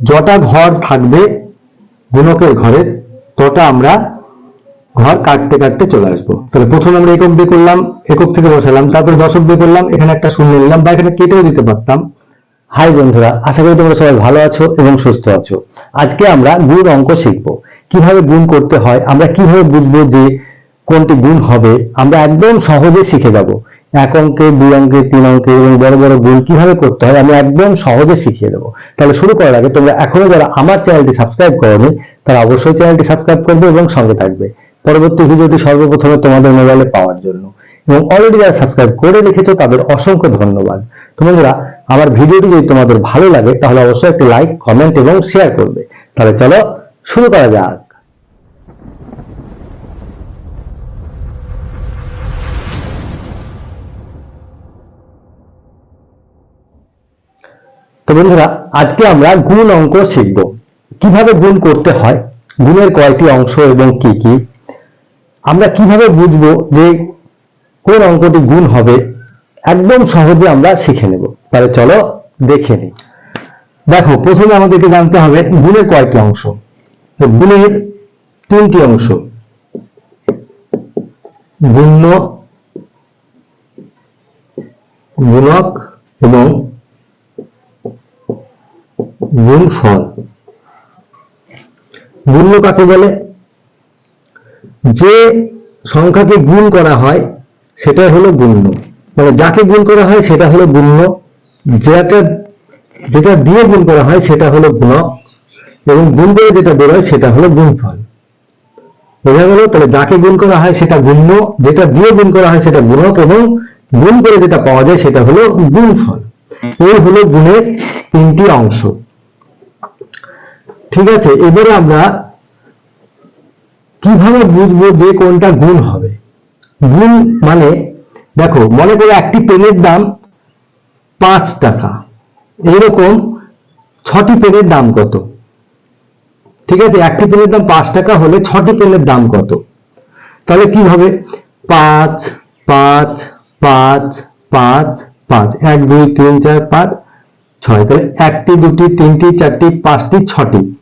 যটা ঘর থাকবে গুণকের ঘরে, তটা আমরা ঘর কাটতে কাটতে চলে আসব। তাহলে প্রথমে আমরা একক দিয়ে করলাম, একক থেকে বসালাম, তারপরে দশক দিয়ে করলাম, এখানে একটা শূন্য নিলাম বা এখানে কেটেও দিতে পারতাম। হাই বন্ধুরা, আশা করি তোমরা সবাই ভালো আছো এবং সুস্থ আছো। আজকে আমরা গুণ অঙ্ক শিখব। কীভাবে গুণ করতে হয়, আমরা কীভাবে বুঝব যে কোনটি গুণ হবে, আমরা একদম সহজে শিখে যাব। এক অঙ্কে, দুই অঙ্কে, তিন অঙ্কে এবং বড় বড় গোল কীভাবে করতে হয় আমি একদম সহজে শিখিয়ে দেবো। তাহলে শুরু করার আগে তোমরা এখনও যারা আমার চ্যানেলটি সাবস্ক্রাইব করোনি, তারা অবশ্যই চ্যানেলটি সাবস্ক্রাইব করবে এবং সঙ্গে থাকবে। পরবর্তী ভিডিওটি সর্বপ্রথমে তোমাদের মোবাইলে পাওয়ার জন্য। এবং অলরেডি যারা সাবস্ক্রাইব করে রেখেছো, তাদের অসংখ্য ধন্যবাদ। তো বন্ধুরা, আমার ভিডিওটি যদি তোমাদের ভালো লাগে, তাহলে অবশ্যই একটি লাইক কমেন্ট এবং শেয়ার করবে। তাহলে চলো শুরু করা যাক। বন্ধুরা, আজকে আমরা গুণ অঙ্ক শিখব। কীভাবে গুণ করতে হয়? গুণের কয়টি অংশ এবং কি কি? আমরা কীভাবে বুঝব যে কোন অঙ্কটি গুণ হবে? একদম সহজে আমরা শিখে নেব। তাহলে চলো দেখে নিই। দেখো, প্রথমে আমাদেরকে জানতে হবে গুণের কয়টি অংশ। তো গুণের তিনটি অংশ। গুণ্য, গুণক এবং গুণফল গুণ্য কাকে বলে? যে সংখ্যাকে গুণ করা হয় সেটা হলো গুণ্য। মানে যাকে গুণ করা হয়, সেটা হলো গুণ্য। যেটা যেটা দিয়ে গুণ করা হয়, সেটা হলো গুণক এবং গুণ করে যেটা বেরোয় সেটা হলো গুণফল। বোঝা গেল? তাহলে যাকে গুণ করা হয়, সেটা গুণ্য। যেটা দিয়ে গুণ করা হয়, সেটা গুণক। এবং গুণ করে যেটা পাওয়া যায়, সেটা হলো গুণফল। এই হলো গুণের তিনটি অংশ। ঠিক আছে? এবারে আমরা কীভাবে বুঝব যে কোনটা গুণ হবে? গুণ মানে দেখো, মনে করো একটি পেনের দাম পাঁচ টাকা। এরকম ছটি পেনের দাম কত? ঠিক আছে? একটি পেনের দাম পাঁচ টাকা হলে ছটি পেনের দাম কত? তাহলে কি হবে? পাঁচ পাঁচ পাঁচ পাঁচ পাঁচ। এক, দুই, তিন, চার, পাঁচ, ছয়। তাহলে একটি, দুটি, তিনটি, চারটি, পাঁচটি, ছটি।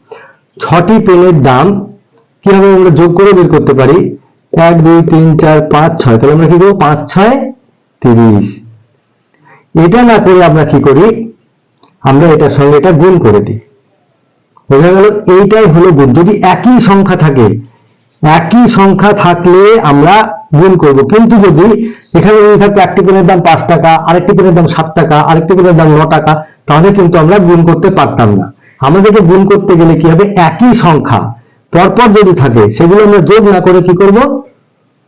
ছটি পেনের দাম কীভাবে আমরা যোগ করে বের করতে পারি? এক, দুই, তিন, চার, পাঁচ, ছয়। তাহলে আমরা কি করব? পাঁচ, ছয়, তিরিশ। এটা না করে আমরা কি করি? আমরা এটার সঙ্গে এটা গুণ করে দিই। বোঝা গেল? এইটাই হলো গুণ। যদি একই সংখ্যা থাকে, একই সংখ্যা থাকলে আমরা গুণ করব। কিন্তু যদি এখানে যদি থাকতো একটি পেনের দাম পাঁচ টাকা, আরেকটি পেনের দাম সাত টাকা, আরেকটি পেনের দাম ন টাকা, তাহলে কিন্তু আমরা গুণ করতে পারতাম না। আমাদেরকে গুণ করতে গেলে কি হবে? একই সংখ্যা। পরপর যদি থাকে, সেগুলো আমরা যোগ না করে কি করব?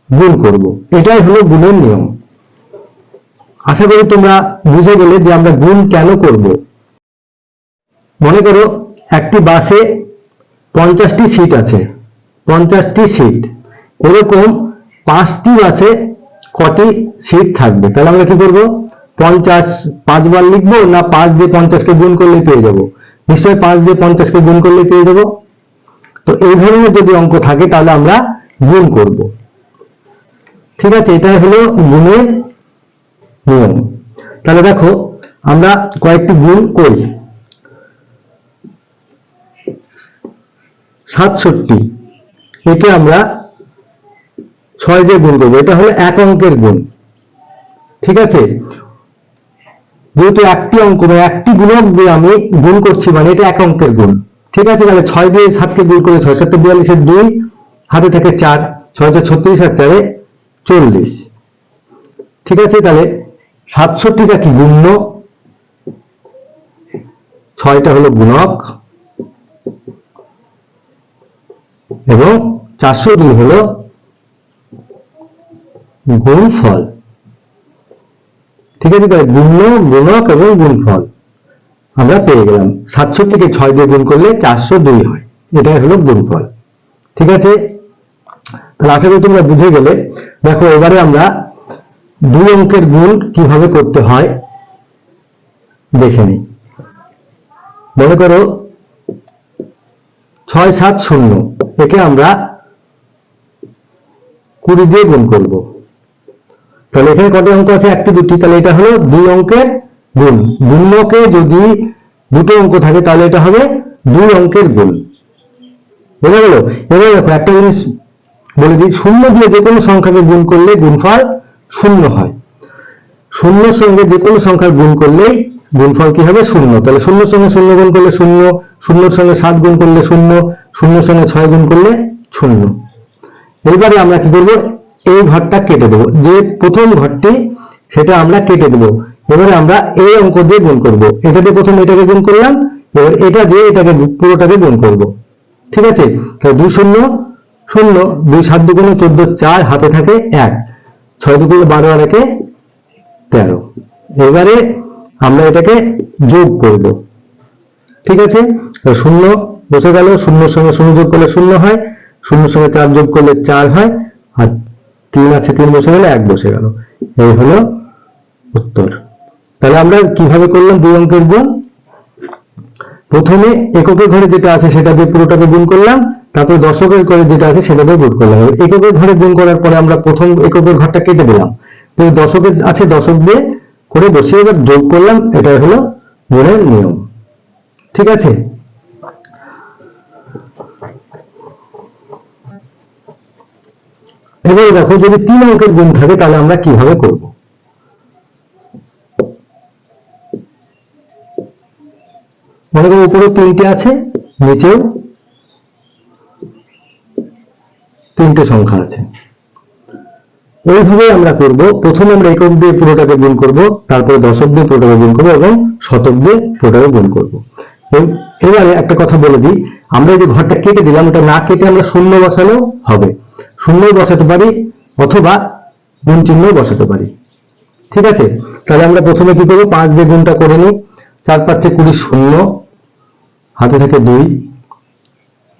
গুণ করব। এটাই হলো গুণের নিয়ম। আশা করি তোমরা বুঝে গেলে যে আমরা গুণ কেন করব। মনে করো, একটি বাসে পঞ্চাশটি সিট আছে। পঞ্চাশটি সিট। এরকম পাঁচটি বাসে কটি সিট থাকবে? তাহলে আমরা কি করব? পঞ্চাশ পাঁচবার লিখব না পাঁচ দিয়ে পঞ্চাশকে গুণ করলে পেয়ে যাব। নিশ্চয়ই পাঁচ দিয়ে পঞ্চাশকে গুণ করলে পেয়ে যাব? তো এই ধরনের যদি অঙ্ক থাকে, তাহলে আমরা গুণ করব। ঠিক আছে, এটা হলো গুণের নিয়ম। তাহলে দেখো, আমরা কয়েকটি গুণ করি। সাতষট্টি, একে আমরা ছয় দিয়ে গুণ করব। এটা হলো এক অঙ্কের গুণ। ঠিক আছে? যেহেতু একটি অঙ্ক বা একটি গুণক দিয়ে আমি গুণ করছি মানে এটা এক অঙ্কের গুণ। ঠিক আছে? তাহলে ছয় দিয়ে সাতকে গুণ করে ছয় সাতটা বিয়াল্লিশের দুই, হাতে থেকে চার, ছয় ছয়টা ছত্রিশ আর চারে চল্লিশ। ঠিক আছে? তাহলে সাতষট্টিটা কি গুণ্য? ছয়টা হলো গুণক এবং চারশো দুই হলো গুণফল। ঠিক আছে, তাহলে গুণ্য গুণক এবং গুণফল। আমরা পেয়ে গেলাম। সাতষট্টিকে ছয় দিয়ে গুণ করলে চারশো দুই হয়। এটাই হলো গুণফল। ঠিক আছে? তাহলে আশা করি তোমরা বুঝে গেলে। দেখো, এবারে আমরা দুই অঙ্কের গুণ কীভাবে করতে হয়, দেখে নিই। মনে করো, ছয় সাত শূন্য, একে আমরা কুড়ি দিয়ে গুণ করব। তাহলে এখানে কত অঙ্ক আছে? একটি দুটি তাহলে এটা হলো দুই অঙ্কের গুণ। গুণ্যকে যদি দুটো অঙ্ক থাকে, তাহলে এটা হবে দুই অঙ্কের গুণ। বোঝা গেল? এবার দেখো, একটা জিনিস বলে দিই। শূন্য দিয়ে যে কোনো সংখ্যাকে গুণ করলে গুণফল শূন্য হয়। শূন্যর সঙ্গে যে কোনো সংখ্যার গুণ করলেই গুণফল কি হবে? শূন্য। তাহলে শূন্যর সঙ্গে শূন্য গুণ করলে শূন্য, শূন্যর সঙ্গে সাত গুণ করলে শূন্য, শূন্যর সঙ্গে ছয় গুণ করলে শূন্য। এইবারে আমরা কি করব? এই ঘরটা কেটে দেবো। যে প্রথম ঘরটি সেটা আমরা কেটে দেবো। এবারে আমরা এই অঙ্ক দিয়ে গুণ করব। এটা দিয়ে প্রথম এটাকে গুণ করলাম, এবার এটা দিয়ে এটাকে পুরোটাকে গুণ করব। ঠিক আছে? তাহলে দুই শূন্য শূন্য, দুই সাত দুগুণে চোদ্দ, চার, হাতে থাকে এক। ছয় দুগুণে বারো আর একে তেরো। এবারে আমরা এটাকে যোগ করব। ঠিক আছে? তো শূন্য বসে গেল, শূন্যর সঙ্গে শূন্য যোগ করলে শূন্য হয়, শূন্যর সঙ্গে চার যোগ করলে চার হয়, আর তিন আছে, তিন বসে গেলে এক বসে গেল। এই হলো উত্তর। তাহলে আমরা কীভাবে করলাম দুই অঙ্কের গুণ? প্রথমে এককের ঘরে যেটা আছে সেটা দিয়ে পুরোটাকে গুণ করলাম, তারপর দশকের ঘরে যেটা আছে সেটা দিয়ে গুণ করলাম। এককের ঘরে গুণ করার পরে আমরা প্রথম এককের ঘরটা কেটে দিলাম। তো দশকের আছে দশক দিয়ে করে বসিয়ে এবার যোগ করলাম এটা হলো গুণের নিয়ম। ঠিক আছে? এবারে দেখো, যদি তিন অঙ্কের গুণ থাকে, তাহলে আমরা কীভাবে করব? মনে করো উপরে তিনটে আছে, নিচেও তিনটে সংখ্যা আছে। এইভাবে আমরা করব। প্রথমে আমরা একক দিয়ে পুরোটাকে গুণ করব, তারপরে দশক দিয়ে পুরোটাকে গুণ করব এবং শতক দিয়ে পুরোটাকে গুণ করব। এবারে একটা কথা বলে দিই, আমরা যে ঘরটা কেটে দিলাম, ওটা না কেটে আমরা শূন্য বসালেও হবে। শূন্য বসাতে পারি অথবা গুণ চিহ্ন বসাতে পারি। ঠিক আছে? তাহলে আমরা প্রথমে কি করব? পাঁচ দিয়ে গুণটা করে নিই। চার পাঁচে কুড়ি শূন্য, হাতে থাকে দুই।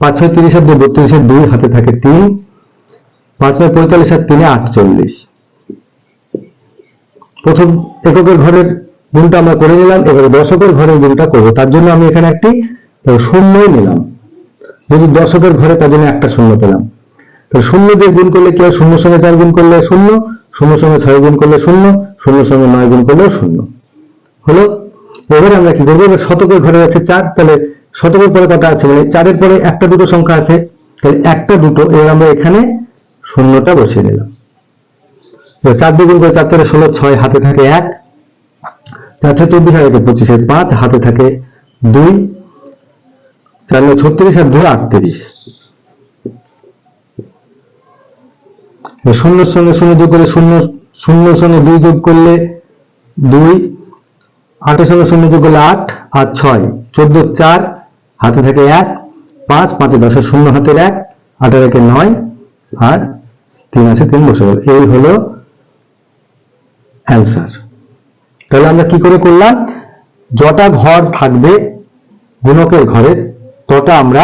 পাঁচ ছয় তিরিশ আর বত্রিশের দুই, হাতে থাকে তিন। পাঁচ নয় পঁয়তাল্লিশ আর তিনে আটচল্লিশ। প্রথম এককের ঘরের গুণটা আমরা করে নিলাম, এবারে দশকের ঘরের গুণটা করব। তার জন্য আমি এখানে একটি শূন্যই নিলাম। যদি দশকের ঘরে তার জন্য একটা শূন্য পেলাম। তো শূন্য দিয়ে গুণ করলে কি হয়? শূন্য সঙ্গে চার গুণ করলে শূন্য শূন্য সঙ্গে ছয় গুণ করলে শূন্য শূন্য সঙ্গে নয় গুণ করলেও শূন্য। হলো? এবারে আমরা কি করব? শতকের ঘরে আছে চার, তাহলে শতকের পরে কটা আছে? মানে চারের পরে একটা দুটো সংখ্যা আছে। তাহলে একটা দুটো, এবার আমরা এখানে শূন্যটা বসিয়ে নিলাম। চার দুগুণ করে চার চারে ষোলো, ছয় হাতে থাকে এক, চার ছয় চব্বিশ একে পঁচিশে পাঁচ, হাতে থাকে দুই, চার ছত্রিশ আর দুই আটত্রিশ। শূন্যর সঙ্গে শূন্য যোগ করে শূন্য শূন্যর সঙ্গে দুই যোগ করলে দুই আটের সঙ্গে শূন্য যোগ করলে আট, আর ছয়, চোদ্দ চার, হাতে থাকে এক, পাঁচ, পাঁচে দশের শূন্য হাতের এক আটের একে নয়, আর তিন আছে তিন গেল এই হলো অ্যান্সার তাহলে আমরা কি করে করলাম? যটা ঘর থাকবে, গুণকের ঘরে তটা আমরা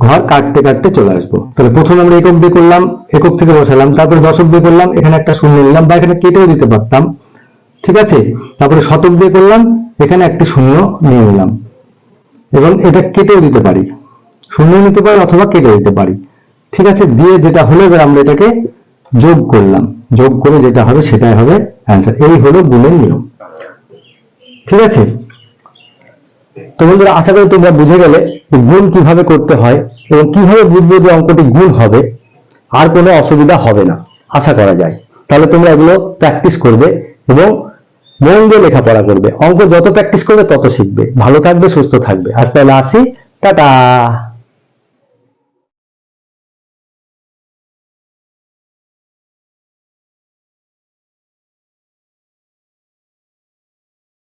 ঘর কাটতে কাটতে চলে আসব। তাহলে প্রথমে আমরা একক দিয়ে করলাম, একক থেকে বসালাম, তারপরে দশক দিয়ে করলাম, এখানে একটা শূন্য নিলাম বা এখানে কেটেও দিতে পারতাম। ঠিক আছে? তারপরে শতক দিয়ে করলাম, এখানে একটি শূন্য নিয়ে নিলাম। এবং এটা কেটেও দিতে পারি। শূন্য নিতে পারি অথবা কেটে দিতে পারি। ঠিক আছে? দিয়ে যেটা হলো, এবার আমরা এটাকে যোগ করলাম। যোগ করে যেটা হবে, সেটাই হবে অ্যান্সার এই হলো গুণের নিয়ম। ঠিক আছে? তো বন্ধুরা, আশা করি তোমরা বুঝে গেলে যে গুণ কীভাবে করতে হয় এবং কীভাবে বুঝব যে অঙ্কটি গুণ হবে, আর কোনো অসুবিধা হবে না, আশা করা যায়। তাহলে তোমরা এগুলো প্র্যাকটিস করবে এবং মন দিয়ে লেখাপড়া করবে। অঙ্ক যত প্র্যাকটিস করবে তত শিখবে। ভালো থাকবে, সুস্থ থাকবে। আজ তাহলে আসি, টাটা!